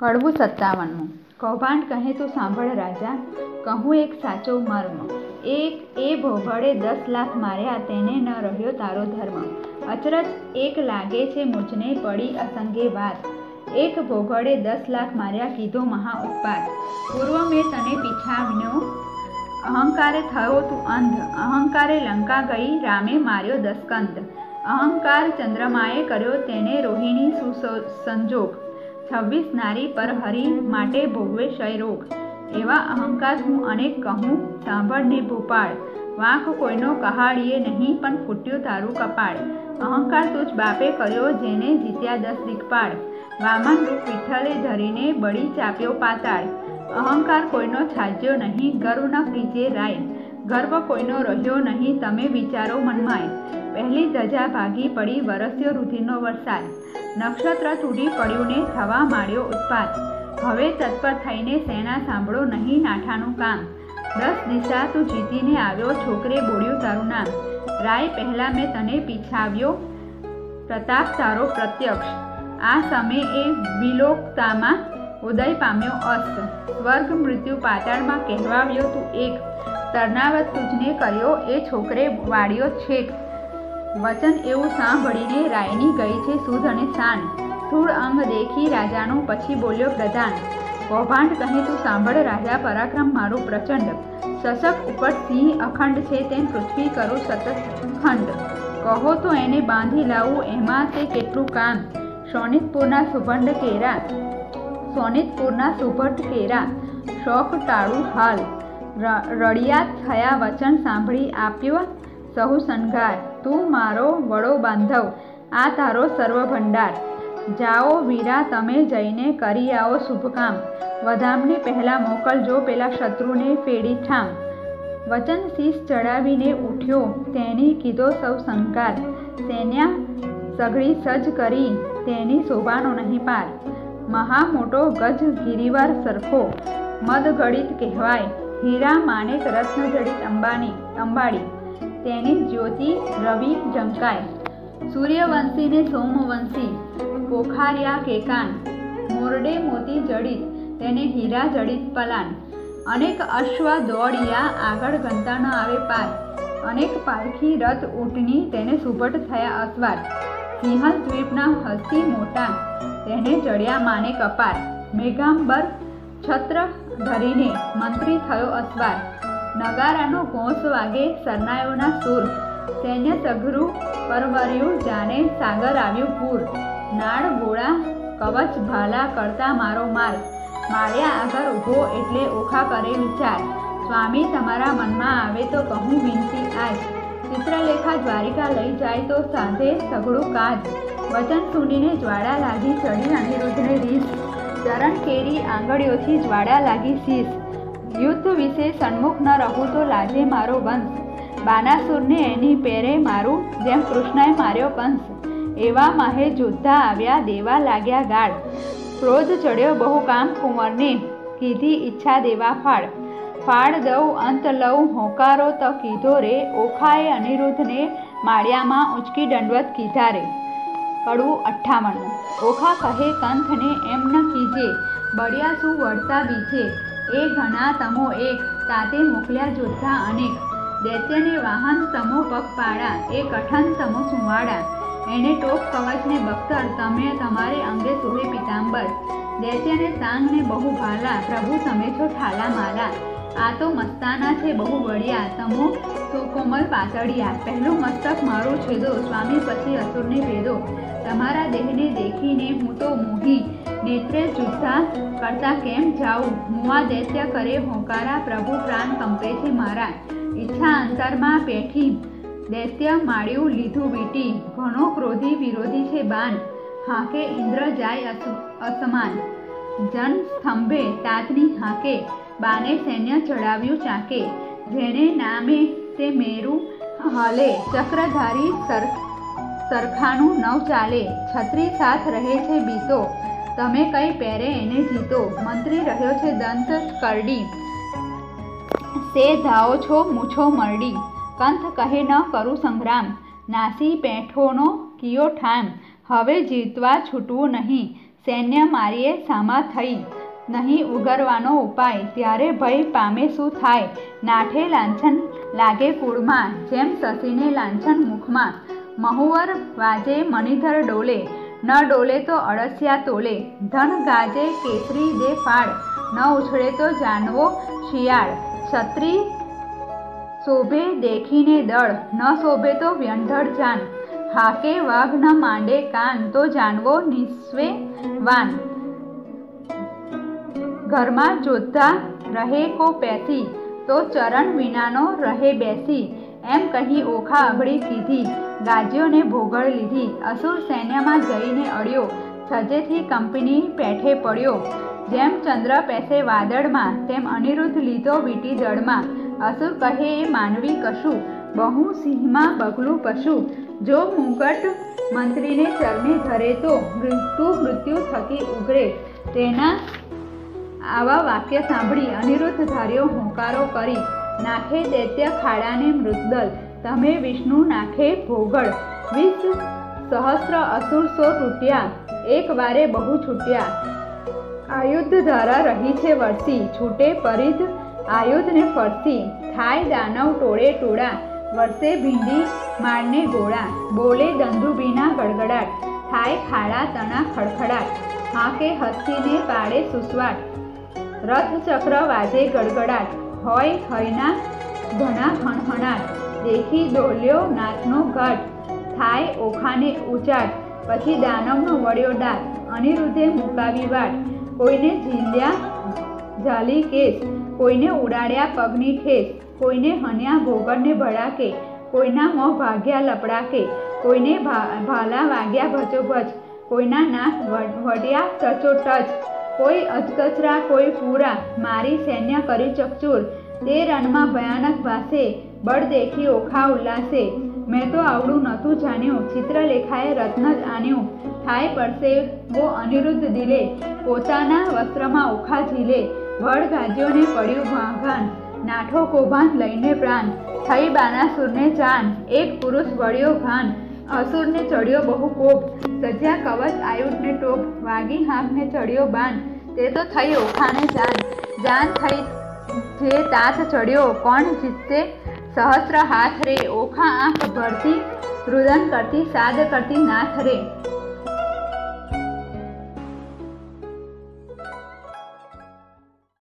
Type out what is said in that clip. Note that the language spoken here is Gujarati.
કડવું સત્તાવનમું. કૌભાંડ કહે તો સાંભળ રાજા, કહું એક સાચો મર્મ. એક, એ ભોભળે દસ લાખ માર્યા, તેને ન રહ્યો તારો ધર્મ. અચરજ એક લાગે છે મુજને પડી અસંગે વાત. એક ભોગળે દસ લાખ માર્યા, કીધો મહા ઉત્પાત. પૂર્વ મેં તને પીછાવ્યો અહંકારે થયો તું અંધ. અહંકારે લંકા ગઈ, રામે માર્યો દસકંદ. અહંકાર ચંદ્રમાએ કર્યો તેને રોહિણી સુસંજોગ છવ્વીસ નારી પર હરી માટે ભોગવે ક્ષયરોગ. એવા અહંકાર હું અનેક કહું સાંભળને ભોપાળ. વાંક કોઈનો કહાડીએ નહીં, પણ ફૂટ્યું તારું કપાળ. અહંકાર તુજ બાપે કર્યો જેને જીત્યા દસ દિગપાળ. વામન રૂપ વિઠ્ઠલે ધરીને બળી ચાપ્યો પાતાળ. અહંકાર કોઈનો છાજ્યો નહીં ગરુ ન કીજે રાય. ગર્વ કોઈનો રહ્યો નહીં, તમે વિચારો મનમાય. પહેલી ધજા ભાગી પડી વરસ્યો રુધિરનો વરસાદ. નક્ષત્ર તૂટી પડ્યું ને થવા માંડ્યો ઉત્પાદ હવે તત્પર થઈને સેના સાંભળો નહીં નાઠાનું કામ. દસ દિશા તું જીતીને આવ્યો, છોકરે બોલ્યું તારું નામ. રાય પહેલા મેં તને પીછાવ્યો. પ્રતાપ તારો પ્રત્યક્ષ. આ સમયે વિલોકતામાં ઉદય પામ્યો અસ્ત. સ્વર્ગ મૃત્યુ પાતાળમાં કહેવાવ્યો તું એક. તરનાવત તુજને કર્યો એ છોકરે વાળ્યો છેક વચન એવું સાંભળીને રાયની ગઈ છે સુધ અને શાન સ્થૂળ અંગ દેખી રાજાનું પછી બોલ્યો, પ્રધાન, કૌભાંડ કહે તું સાંભળ, રાજા પરાક્રમ મારું પ્રચંડ. શશક ઉપર સિંહ અખંડ છે તેમ પૃથ્વી કરું સતત ખંડ. કહો તો એને બાંધી લાવું, એમાં તે કેટલું કામ? સોનિતપુરના સુભંડ કેરા સોનિતપુરના સુભટ કેરા, શોખ ટાળું હાલ. રડિયાત થયા વચન સાંભળી આપ્યો સહુ શણગાર તું મારો વડો બાંધવ, આ તારો સર્વ ભંડાર જાઓ વીરા, તમે જઈને કરી આવો શુભકામ. વધામને પહેલાં મોકલજો પેલા શત્રુને ફેડી ઠામ. વચન શીશ ચડાવીને ઉઠ્યો, તેની કીધો સૌ શંકાર સૈન્યા સઘળી સજ્જ કરી, તેની શોભાનો નહીં પાર. મહા મોટો ગજ ગિરિવાર સરખો, મદગડિત કહેવાય. હીરા, માણેક રત્ન જડિત અંબાની અંબાડી તેની જ્યોતિ રવિ ઝંકાય સૂર્યવંશીને સોમવંશી, પોખારિયા કેકાન. મોરડે મોતી જડિત, તેને હીરા જડિત પલાન. અનેક અશ્વ દોડિયા આગળ ગણતા ન આવે પાર. અનેક પારખી રથ ઊંટની તેને સુભટ થયા અસવાર. સિંહલ દ્વીપના હસ્તી મોટા, તેને ચડ્યા માને કપાર મેઘાંબર છત્ર ધરીને મંત્રી થયો અસવાર. નગારાનો ઘોંસ વાગે સરનાયોના સૂર. સૈન્ય સઘરું પરવર્યું જાણે સાગર આવ્યું પૂર. નાળ, ગોળા, કવચ, ભાલા કરતા મારો માર. માળ્યા આગળ ઊભો એટલે ઓખા કરે વિચાર. સ્વામી, તમારા મનમાં આવે તો કહું વિનંતી આજ. ચિત્રલેખા દ્વારિકા લઈ જાય તો સાંજે સઘળું કાજ. વચન સુનીને જ્વાળા લાગી ચડી અનિરુદ્ધને રીસ ચરણ કેરી આંગળીઓથી જ્વાળા લાગી શીશ. યુદ્ધ વિશે સન્મુખ ન રહું તો લાજે મારો વંશ. બાનાસુરને એની પેરે મારું, જેમ કૃષ્ણએ માર્યો કંસ. એવા માહે જોધા આવ્યા દેવા લાગ્યા ગાળ. ક્રોધ ચડ્યો બહુ કામ કુંવરને, કીધી ઈચ્છા દેવા ફાળ. ફાળ દઉં, અંત લઉં, હોંકારો તો કીધો રે, ઓખાએ અનિરુદ્ધને માળિયામાં ઊંચકી દંડવત કીધા રે. કડવું અઠ્ઠાવનનું. ઓખા કહે કંથને એમ ન કીજે, બળિયા શું વળતા બીજે? એ ઘણા તમો એક, તાતે મોકલ્યા જોધા અનેક. દૈત્યને વાહન તમો પગપાળા, એ કઠન તમો સુવાળા. એને ટોપ કવચને બખ્તર, તમે તમારે અંગે સોહે પિતાંબર. દૈત્યને સાંગને બહુ ભાલા, પ્રભુ તમે છો ઠાલા માલા. આ તો મસ્તાના છે, બહુ બળિયા તમો સુકોમલ પાતળિયા, પહેલું મસ્તક મારું છેદો, સ્વામી પછી અસુરને ભેદો. તમારા દેહને દેખીને હું તો મોહી. નેત્રે જુદ્ધા કરતા કેમ જાઉં? મુવા દૈત્ય કરે હોંકારા, પ્રભુ પ્રાણ કંપે છે મારા. ઈચ્છા અંતરમાં પેઠી દૈત્ય માળ્યું લીધું વીટી. ઘણો ક્રોધી વિરોધી છે બાન. હાકે ઇન્દ્ર જાય અસમાન. જન સ્તંભે, તાતની હાકે. બાને સૈન્ય ચડાવ્યું ચાકે. જેને નામે તે મેરુ હલે. ચક્રધારી સર, સરખાનું નવ ચાલે. છત્રી સાથ રહે છે બીતો. તમે કઈ પહેરે એને જીતો. મંત્રી રહ્યો છે દંત કરડી. સે ધાઓ છો, મૂછો મરડી. કંથ કહે ન કરું સંગ્રામ. નાસી પેઠોનો કિયો ઠામ. હવે જીતવા છૂટવું નહીં. સૈન્ય મારીએ સામા થઈ. નહીં ઉગરવાનો ઉપાય. ત્યારે ભય પામે શું થાય? નાઠે લાંછન લાગે કુળમાં, જેમ શશીને લાંછન મુખમાં. મહુવર વાજે મણિધર ડોલે, ન ડોલે તો અળસિયા તોલે. ધન ગાજે કેસરી દે ફાળ, ન ઉછળે તો જાનવો શિયાળ. છત્રી શોભે દેખીને દળ, ન શોભે તો વ્યંઢળ જાન. હાકે વાઘ ન માંડે કાન, તો જાનવો નિસ્વે વાન. ઘરમાં જોતા રહે કો પેસી તો ચરણ વિનાનો રહે બેસી. એમ કહી ઓખા અઘડી સીધી ગાજીઓને ભોગળ લીધી. અસુર સૈન્યમાં જઈને અડ્યો, છજેથી કંપની પેઠે પડ્યો. જેમ ચંદ્ર પેસે વાદળમાં, તેમ અનિરુદ્ધ લીધો વીટી જળમાં અસુર કહે, એ માનવી કશું? બહુ સિંહમાં બગલું પશુ? જો મુકટ મંત્રીને ચરણે ધરે તો મૃત્યુ મૃત્યુ થકી ઉઘરે તેના આવા વાક્ય સાંભળી અનિરુદ્ધ ધાર્યો હોંકારો કરી, નાખે દૈત્ય ખાડાને મૃદલ, તમે વિષ્ણુ નાખે ભોગળ, વીસ સહસ્ત્ર અસુર સો તૂટ્યા, એક વારે બહુ છૂટ્યા. આયુધ ધારા રહી છે વરસી, છૂટે પરિધ, આયુધને ફરતી થાય દાનવ ટોળે ટોળા વર્ષે ભીંડી મારને ગોળા, બોલે દંદુબીના ગડગડાટ, થાય ખાડા તણા ખડખડાટ, હાકે હસ્તીને પાડે સુસવાટ રથ ચક્ર વાજે ગડગડાટ, હોય હયના ઘણા ખણખણાટ દેખી દોલ્યો નાથનો ઘટ, થાય ઓખાને ઉચાટ, પછી દાનવનો વળ્યો દાંત, અનિરુદ્ધે મુકાવી વાટ. કોઈને ઝીલ્યા ઝાલી કેસ, કોઈને ઉડાડ્યા પગની ઠેસ, કોઈને હન્યા ભોગરને ભડાકે, કોઈના મોં ભાગ્યા લપડાકે, કોઈને ભાલા વાગ્યા ભચોભચ, કોઈના નાક વડ્યા ટચોટચ કોઈ અધકચરા, કોઈ પૂરા, મારી સૈન્ય કરી ચકચૂર. તે રણમાં ભયાનક ભાસે, બળ દેખી ઓખા ઉલ્લાસે. મેં તો આવડું નહોતું જાણ્યું, ચિત્રલેખાએ રત્ન જ આણ્યું થાય પડશે વો અનિરુદ્ધ દિલે, પોતાના વસ્ત્રમાં ઓખા ઝીલે. વડ ગાજ્યોને પડ્યું ભાંગાન નાઠો કોભાન લઈને પ્રાણ. થઈ બાનાસુરને જાન એક પુરુષ વળ્યો ઘાન અસુરને ચડ્યો બહુ કોપ. સજ્યા કવચ, આયુધને ટોપ વાગી હાંકને ચડ્યો બાન તે તો થઈ ઓખાણે જાન. જાન થઈ જે તાથ ચડ્યો કોણ જીતશે? સહસ્ર હાથ રે, ઓખા આંખ ભરતી, રુદન કરતી, સાદ કરતી નાથ રે.